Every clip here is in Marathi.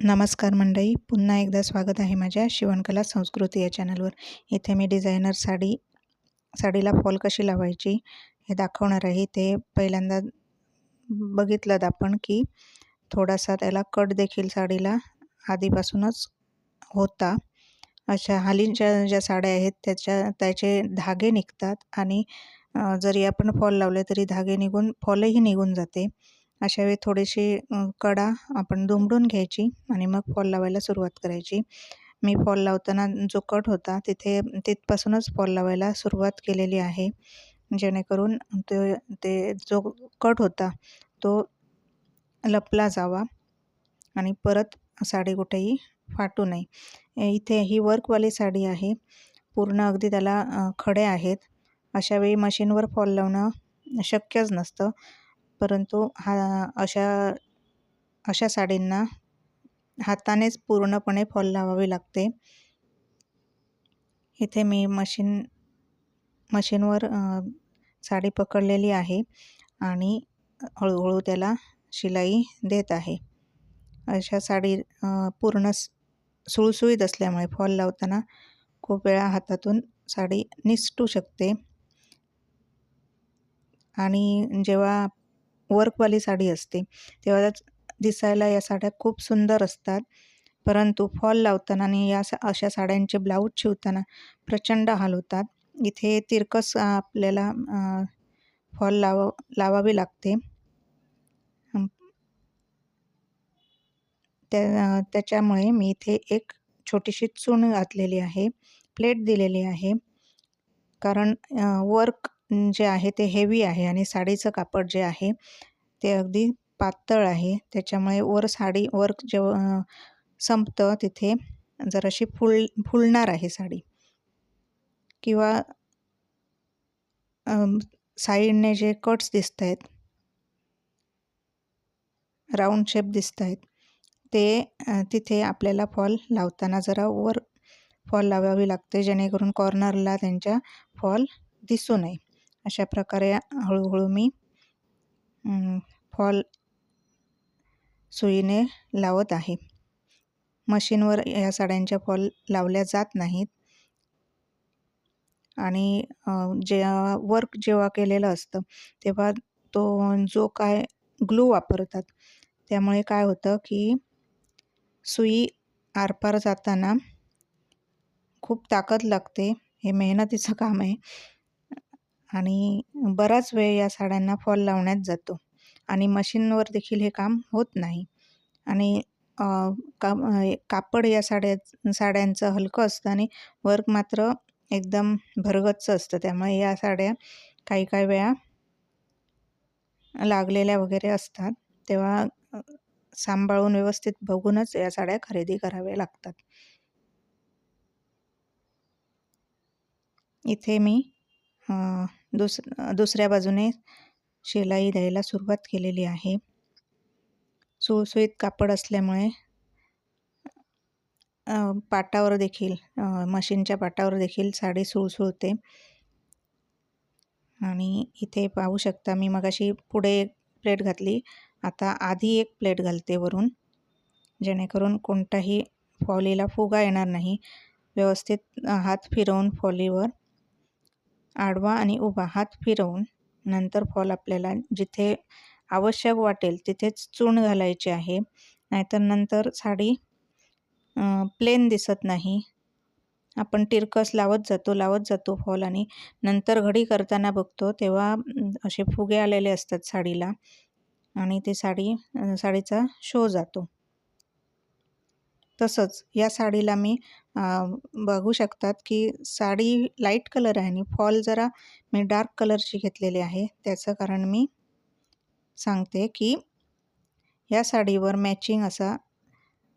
नमस्कार मंडळी पुन्हा एकदा स्वागत आहे माझ्या शिवणकला संस्कृती या चॅनलवर. इथे मी डिझायनर साडी साडीला फॉल कशी लावायची हे दाखवणार आहे. ते पहिल्यांदा बघितलं आपण की थोडासा त्याला कट देखील साडीला आधीपासूनच होता. अशा हालींच्या ज्या साड्या आहेत त्याच्या त्याचे धागे निघतात आणि जरी आपण फॉल लावले तरी धागे निघून फॉलही निघून जाते. अशा वेळी थोडीशी कडा आपण दुमडून घ्यायची आणि मग फॉल लावायला सुरुवात करायची. मी फॉल लावताना जो कट होता तिथे तिथपासूनच फॉल लावायला सुरुवात केलेली आहे. जेणेकरून ते ते जो कट होता तो लपला जावा आणि परत साडी कुठेही फाटू नये. इथे ही वर्कवाली साडी आहे. पूर्ण अगदी त्याला खडे आहेत. अशावेळी मशीनवर फॉल लावणं शक्यच नसतं. परंतु हा अशा अशा साडींना हातानेच पूर्णपणे फॉल लावावे लागते. इथे मी मशीन मशीनवर साडी पकडलेली आहे आणि हळूहळू त्याला शिलाई देत आहे. अशा साडी पूर्ण सुळसुळीत असल्यामुळे फॉल लावताना खूप वेळा हातातून साडी निसटू शकते. आणि जेव्हा वर्कवाली साडी असते. तेव्हा दिसायला या साड्या खूप सुंदर असतात. परंतु फॉल लावताना आणि या अशा साड्यांचे ब्लाऊज शिवताना प्रचंड हाल होतात. इथे तिरकस आपल्याला फॉल लाव लावावी लागते. त्या त्याच्यामुळे मी इथे एक छोटीशी चून घातलेली आहे. प्लेट दिलेली आहे. कारण वर्क जे आहे ते हेवी आहे आणि साडीचं कापड जे आहे ते अगदी पातळ आहे. त्याच्यामुळे वर साडी वर जेव्हा संपतं तिथे जराशी फुल फुलणार आहे साडी. किंवा साईडने जे कट्स दिसत आहेत राऊंड शेप दिसत आहेत ते तिथे आपल्याला फॉल लावताना जरा वर फॉल लावावी लागते जेणेकरून कॉर्नरला त्यांच्या फॉल दिसू नये. अशा प्रकारे हळूहळू मी फॉल सुईने लावत आहे. मशीनवर या साड्यांच्या फॉल लावल्या जात नाहीत. आणि जेव्हा वर्क जेव्हा केलेलं असतं तेव्हा तो जो काय ग्लू वापरतात त्यामुळे काय होतं की सुई आरपार जाताना खूप ताकद लागते. हे मेहनतीचं काम आहे. आणि बराच वेळ या साड्यांना फॉल लावण्यात जातो. आणि मशीनवर देखील हे काम होत नाही. आणि का कापड या साड्या साड्यांचं हलकं असतं आणि वर्क मात्र एकदम भरगच्च असतं. त्यामुळे या साड्या काही काही वेळा लागलेल्या वगैरे असतात. तेव्हा सांभाळून व्यवस्थित बघूनच या साड्या खरेदी कराव्या लागतात. इथे मी दुस दुसऱ्या बाजूने शिलाई द्यायला सुरुवात केलेली आहे. सुळसुळीत कापड असल्यामुळे पाटावर देखील मशीनच्या पाटावर देखील साडी सुळसुळते. आणि इथे पाहू शकता मी मगाशी पुढे एक प्लेट घातली. आता आधी एक प्लेट घालते वरून जेणेकरून कोणताही फॉलीला फुगा येणार नाही. व्यवस्थित हात फिरवून फॉलीवर आडवा आणि उभा हात फिरवून नंतर फॉल आपल्याला जिथे आवश्यक वाटेल तिथेच चूण घालायची आहे. नाहीतर नंतर साडी प्लेन दिसत नाही. आपण तिरकस लावत जातो लावत जातो फॉल आणि नंतर घडी करताना बघतो तेव्हा असे फुगे आलेले असतात साडीला आणि ते साडी साडीचा शो जातो. तसंच या साडीला मी बघू शकतात की साडी लाइट कलर आहे आणि फॉल जरा मी डार्क कलरची घेतलेली आहे. त्याचं कारण मी सांगते की या साडीवर मॅचिंग असा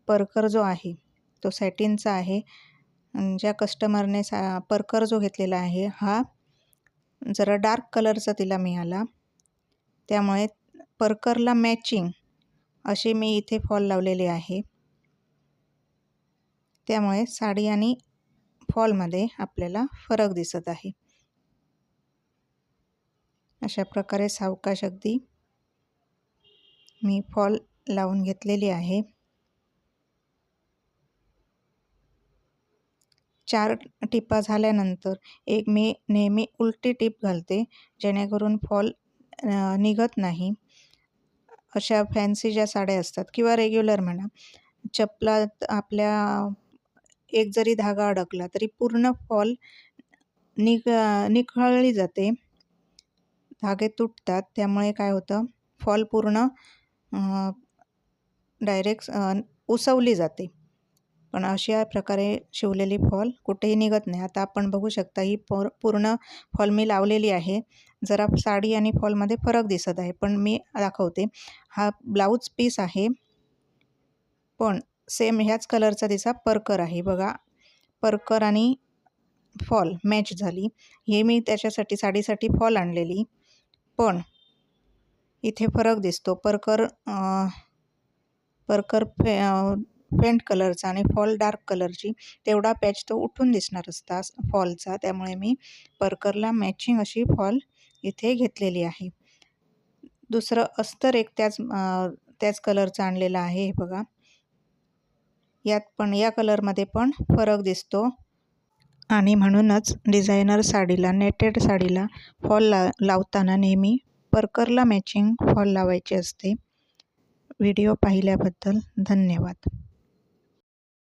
परकर जो आहे तो सॅटिनचा आहे. ज्या कस्टमरने सा परकर जो घेतलेला आहे हा जरा डार्क कलरचा तिला मिळाला. त्यामुळे परकरला मॅचिंग असे मी इथे फॉल लावलेले आहे. त्यामुळे साडी आणि फॉलमध्ये आपल्याला फरक दिसत आहे. अशा प्रकारे सावकाश अगदी मी फॉल लावून घेतलेली आहे. चार टिपा झाल्यानंतर एक मी नेहमी उलटी टिप घालते जेणेकरून फॉल निघत नाही. अशा फॅन्सी ज्या साड्या असतात किंवा रेग्युलर म्हणा चपला आपल्या एक जरी धागा अडकला तरी पूर्ण फॉल निघ निखळली जाते. धागे तुटतात त्यामुळे काय होतं? फॉल पूर्ण डायरेक्ट उसवली जाते. पण अशा प्रकारे शिवलेली फॉल कुठेही निघत नाही. आता आपण बघू शकता ही पोर पूर्ण फॉल मी लावलेली आहे. जरा साडी आणि फॉलमध्ये फरक दिसत आहे. पण मी दाखवते. हा ब्लाऊज पीस आहे. पण सेम ह्याच कलरचा तिचा परकर आहे. बघा परकर आणि फॉल मॅच झाली. हे मी त्याच्यासाठी साडीसाठी फॉल आणलेली. पण इथे फरक दिसतो. परकर परकर फे फेंट कलरचा आणि फॉल डार्क कलरची. तेवढा पॅच तो उठून दिसणार असता फॉलचा. त्यामुळे मी परकरला मॅचिंग अशी फॉल इथे घेतलेली आहे. दुसरं अस्तर एक त्याच त्याच कलरचं आणलेलं आहे. हे बघा. यात पण या कलरमध्ये पण फरक दिसतो. आणि म्हणूनच डिझायनर साडीला नेटेड साडीला फॉल ला लावताना नेहमी परकरला मॅचिंग फॉल लावायचे असते. व्हिडिओ पाहिल्याबद्दल धन्यवाद.